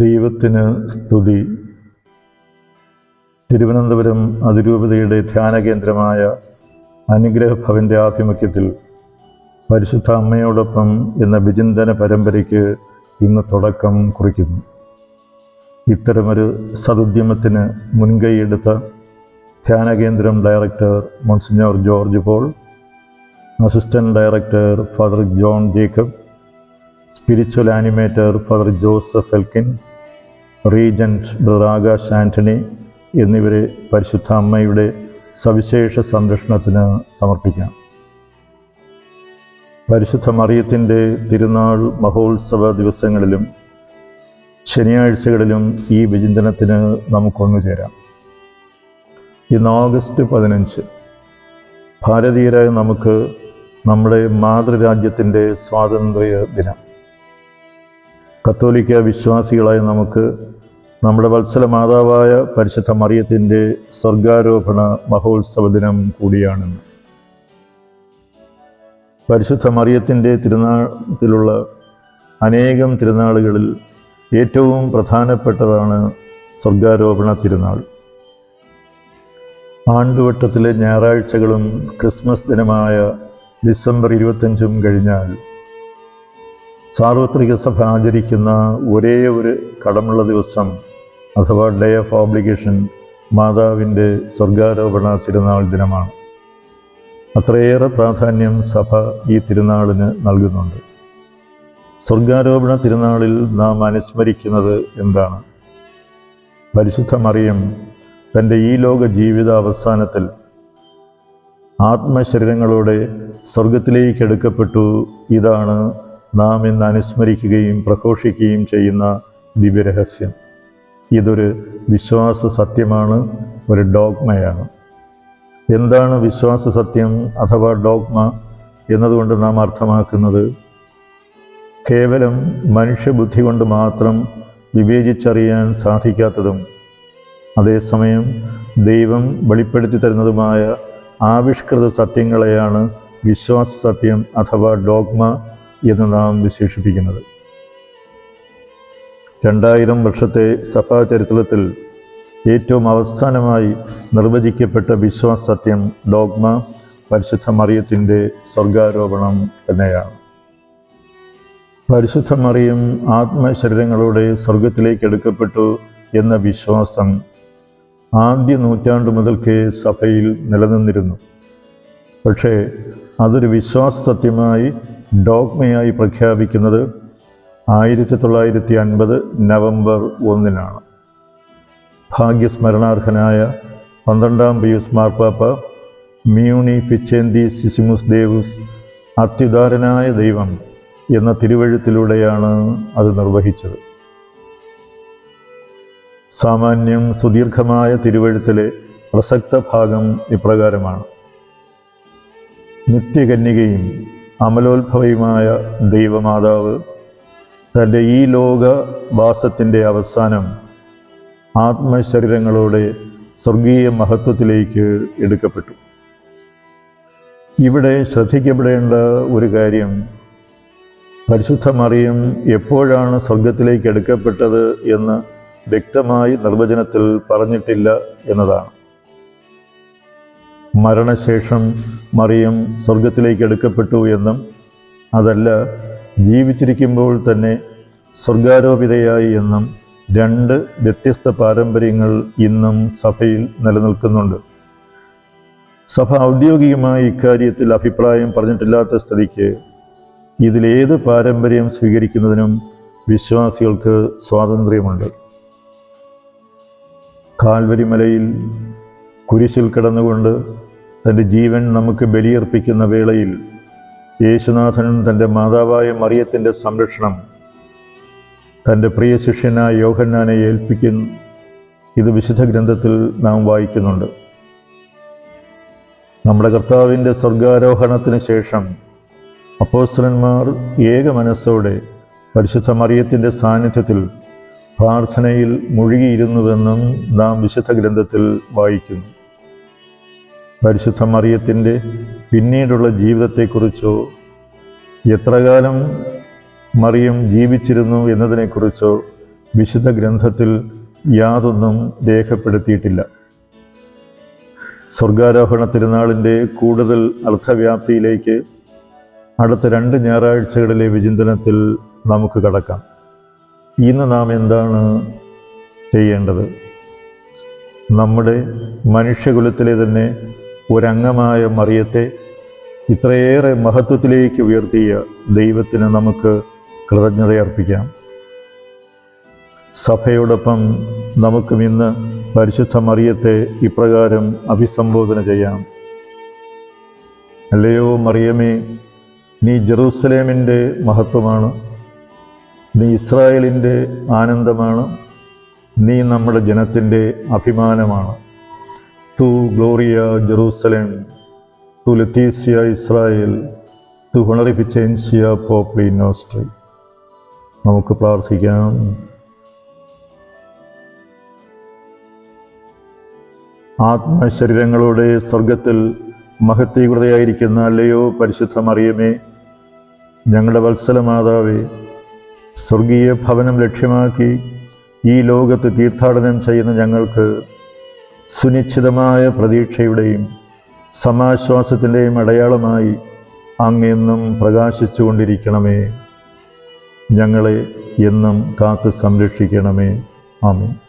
ദൈവത്തിന് സ്തുതി. തിരുവനന്തപുരം അതിരൂപതയുടെ ധ്യാനകേന്ദ്രമായ അനുഗ്രഹ അനുഗ്രഹഭവന്റെ ആഭിമുഖ്യത്തിൽ പരിശുദ്ധ അമ്മയോടൊപ്പം എന്ന വിചിന്തന പരമ്പരയ്ക്ക് ഇന്ന് തുടക്കം കുറിക്കുന്നു. ഇത്തരമൊരു സതുദ്യമത്തിന് മുൻകൈയെടുത്ത ധ്യാനകേന്ദ്രം director monsignor George Paul assistant director father John Jacob spiritual animator father Joseph Elkin regent brother Akash Antony എന്നിവരെ പരിശുദ്ധ അമ്മയുടെ സവിശേഷ സംരക്ഷണത്തിന് സമർപ്പിക്കാം. പരിശുദ്ധ മറിയത്തിന്റെ തിരുനാൾ മഹോത്സവ ദിവസങ്ങളിലും ശനിയാഴ്ചകളിലും ഈ വിചിന്തനത്തിന് നമുക്കൊന്നു ചേരാം. ഇന്ന് ഓഗസ്റ്റ് പതിനഞ്ച് ഭാരതീയരായ നമുക്ക് നമ്മുടെ മാതൃരാജ്യത്തിന്റെ സ്വാതന്ത്ര്യ ദിനം. കത്തോലിക്ക വിശ്വാസികളായ നമുക്ക് നമ്മുടെ വത്സല മാതാവായ പരിശുദ്ധ മറിയത്തിന്റെ സ്വർഗാരോപണ മഹോത്സവ ദിനം കൂടിയാണെന്ന് പരിശുദ്ധ മറിയത്തിന്റെ തിരുനാളത്തിലുള്ള അനേകം തിരുനാളുകളിൽ ഏറ്റവും പ്രധാനപ്പെട്ടതാണ് സ്വർഗാരോപണ തിരുനാൾ. ആണ്ടുവട്ടത്തിലെ ഞായറാഴ്ചകളും ക്രിസ്മസ് ദിനമായ ഡിസംബർ ഇരുപത്തഞ്ചും കഴിഞ്ഞാൽ സാർവത്രിക സഭ ആചരിക്കുന്ന ഒരേ ഒരു കടമുള്ള ദിവസം അഥവാ ഡേ ഓഫ് ഓബ്ലിഗേഷൻ മാതാവിന്റെ സ്വർഗാരോപണ തിരുനാൾ ദിനമാണ്. അത്രയേറെ പ്രാധാന്യം സഭ ഈ തിരുനാളിന് നൽകുന്നുണ്ട്. സ്വർഗാരോപണ തിരുനാളിൽ നാം അനുസ്മരിക്കുന്നത് എന്താണ്? പരിശുദ്ധ മറിയം തന്റെ ഈ ലോക ജീവിത അവസാനത്തിൽ ആത്മശരീരങ്ങളോടെ സ്വർഗത്തിലേക്ക് എടുക്കപ്പെട്ടു. ഇതാണ് നാം ഇന്ന് അനുസ്മരിക്കുകയും പ്രഘോഷിക്കുകയും ചെയ്യുന്ന ദിവ്യരഹസ്യം. ഇതൊരു വിശ്വാസ സത്യമാണ് ഒരു ഡോഗ്മയാണ്. എന്താണ് വിശ്വാസ സത്യം അഥവാ ഡോഗ്മ എന്നതുകൊണ്ട് നാം അർത്ഥമാക്കുന്നത്? കേവലം മനുഷ്യബുദ്ധി കൊണ്ട് മാത്രം വിവേചിച്ചറിയാൻ സാധിക്കാത്തതും അതേസമയം ദൈവം വെളിപ്പെടുത്തി തരുന്നതുമായ ആവിഷ്കൃത സത്യങ്ങളെയാണ് വിശ്വാസ സത്യം അഥവാ ഡോഗ്മ എന്ന് നാം വിശേഷിപ്പിക്കുന്നത്. രണ്ടായിരം വർഷത്തെ സഭാ ചരിത്രത്തിൽ ഏറ്റവും അവസാനമായി നിർവചിക്കപ്പെട്ട വിശ്വാസ സത്യം ഡോഗ്മ പരിശുദ്ധ മറിയത്തിന്റെ സ്വർഗാരോപണം തന്നെയാണ്. പരിശുദ്ധ മറിയം ആത്മശരീരങ്ങളോടെ സ്വർഗത്തിലേക്ക് എടുക്കപ്പെട്ടു എന്ന വിശ്വാസം ആദ്യ നൂറ്റാണ്ട് മുതൽക്കേ സഭയിൽ നിലനിന്നിരുന്നു. പക്ഷേ അതൊരു വിശ്വാസ സത്യമായി ഡോഗ്മയായി പ്രഖ്യാപിക്കുന്നത് ആയിരത്തി തൊള്ളായിരത്തി അൻപത് നവംബർ ഒന്നിനാണ്. ഭാഗ്യസ്മരണാർഹനായ പന്ത്രണ്ടാം പിയൂസ് മാർപ്പാപ്പ മ്യൂണി ഫിച്ചേന്തി സിസിമുസ് ദേവുസ് അത്യുദാരനായ ദൈവം എന്ന തിരുവഴുത്തിലൂടെയാണ് അത് നിർവഹിച്ചത്. സാമാന്യം സുദീർഘമായ തിരുവഴുത്തിലെ പ്രസക്ത ഭാഗം ഇപ്രകാരമാണ്. നിത്യകന്യകയും അമലോത്ഭവയുമായ ദൈവമാതാവ് തന്റെ ഈ ലോകവാസത്തിന്റെ അവസാനം ആത്മശരീരങ്ങളോടെ സ്വർഗീയ മഹത്വത്തിലേക്ക് എടുക്കപ്പെട്ടു. ഇവിടെ ശ്രദ്ധിക്കപ്പെടേണ്ട ഒരു കാര്യം പരിശുദ്ധ മറിയം എപ്പോഴാണ് സ്വർഗത്തിലേക്ക് എടുക്കപ്പെട്ടത് എന്ന് വ്യക്തമായി നിർവചനത്തിൽ പറഞ്ഞിട്ടില്ല എന്നതാണ്. മരണശേഷം മറിയം സ്വർഗത്തിലേക്ക് എടുക്കപ്പെട്ടു എന്നും അതല്ല ജീവിച്ചിരിക്കുമ്പോൾ തന്നെ സ്വർഗാരോപിതയായി എന്നും രണ്ട് വ്യത്യസ്ത പാരമ്പര്യങ്ങൾ ഇന്നും സഭയിൽ നിലനിൽക്കുന്നുണ്ട്. സഭ ഔദ്യോഗികമായി ഇക്കാര്യത്തിൽ അഭിപ്രായം പറഞ്ഞിട്ടില്ലാത്ത സ്ഥിതിക്ക് ഇതിലേത് പാരമ്പര്യം സ്വീകരിക്കുന്നതിനും വിശ്വാസികൾക്ക് സ്വാതന്ത്ര്യമുണ്ട്. കാൽവരിമലയിൽ കുരിശിൽ കിടന്നുകൊണ്ട് തന്റെ ജീവൻ നമുക്ക് ബലിയർപ്പിക്കുന്ന വേളയിൽ യേശുനാഥൻ തന്റെ മാതാവായ മറിയത്തിന്റെ സംരക്ഷണം തന്റെ പ്രിയ ശിഷ്യനായ യോഹന്നാനെ ഏൽപ്പിക്കുന്നു. ഇത് വിശുദ്ധ ഗ്രന്ഥത്തിൽ നാം വായിക്കുന്നുണ്ട്. നമ്മുടെ കർത്താവിന്റെ സ്വർഗാരോഹണത്തിന് ശേഷം അപ്പോസ്തലന്മാർ ഏക മനസ്സോടെ പരിശുദ്ധ മറിയത്തിന്റെ സാന്നിധ്യത്തിൽ പ്രാർത്ഥനയിൽ മുഴുകിയിരുന്നുവെന്നും നാം വിശുദ്ധ ഗ്രന്ഥത്തിൽ വായിക്കുന്നു. പരിശുദ്ധ മറിയത്തിന്റെ പിന്നീടുള്ള ജീവിതത്തെക്കുറിച്ചോ എത്രകാലം മറിയം ജീവിച്ചിരുന്നു എന്നതിനെക്കുറിച്ചോ വിശുദ്ധ ഗ്രന്ഥത്തിൽ യാതൊന്നും രേഖപ്പെടുത്തിയിട്ടില്ല. സ്വർഗാരോഹണ തിരുനാളിന്റെ കൂടുതൽ അർത്ഥവ്യാപ്തിയിലേക്ക് അടുത്ത രണ്ട് ഞായറാഴ്ചകളിലെ വിചിന്തനത്തിൽ നമുക്ക് കടക്കാം. ഇന്ന് നാം എന്താണ് ചെയ്യേണ്ടത്? നമ്മുടെ മനുഷ്യകുലത്തിലെ തന്നെ ഒരംഗമായ മറിയത്തെ ഇത്രയേറെ മഹത്വത്തിലേക്ക് ഉയർത്തിയ ദൈവത്തിന് നമുക്ക് കൃതജ്ഞതയർപ്പിക്കാം. സഭയോടൊപ്പം നമുക്കും ഇന്ന് പരിശുദ്ധ മറിയത്തെ ഇപ്രകാരം അഭിസംബോധന ചെയ്യാം. അല്ലയോ മറിയമേ നീ ജെറൂസലേമിന്റെ മഹത്വമാണ്. നീ ഇസ്രായേലിന്റെ ആനന്ദമാണ്. നീ നമ്മുടെ ജനത്തിന്റെ അഭിമാനമാണ്. തു ഗ്ലോറിയ ജെറൂസലേം തു ലത്തീസിയ ഇസ്രായേൽ തു ഹുണറിഫിച്ചെൻസിയ പോപ്ലി നോസ്ട്രി നമുക്ക് പ്രാർത്ഥിക്കാം. ആത്മശരീരങ്ങളുടെ സ്വർഗത്തിൽ മഹത്തീകൃതയായിരിക്കുന്ന അല്ലയോ പരിശുദ്ധ മറിയമേ ഞങ്ങളുടെ വത്സല മാതാവേ സ്വർഗീയ ഭവനം ലക്ഷ്യമാക്കി ഈ ലോകത്ത് തീർത്ഥാടനം ചെയ്യുന്ന ഞങ്ങൾക്ക് സുനിശ്ചിതമായ പ്രതീക്ഷയുടെയും സമാശ്വാസത്തിന്റെയും അടയാളമായി അങ്ങെന്നും പ്രകാശിച്ചു കൊണ്ടിരിക്കണമേ ഞങ്ങളെ എന്നും കാത്തു സംരക്ഷിക്കണമേ. ആമീൻ.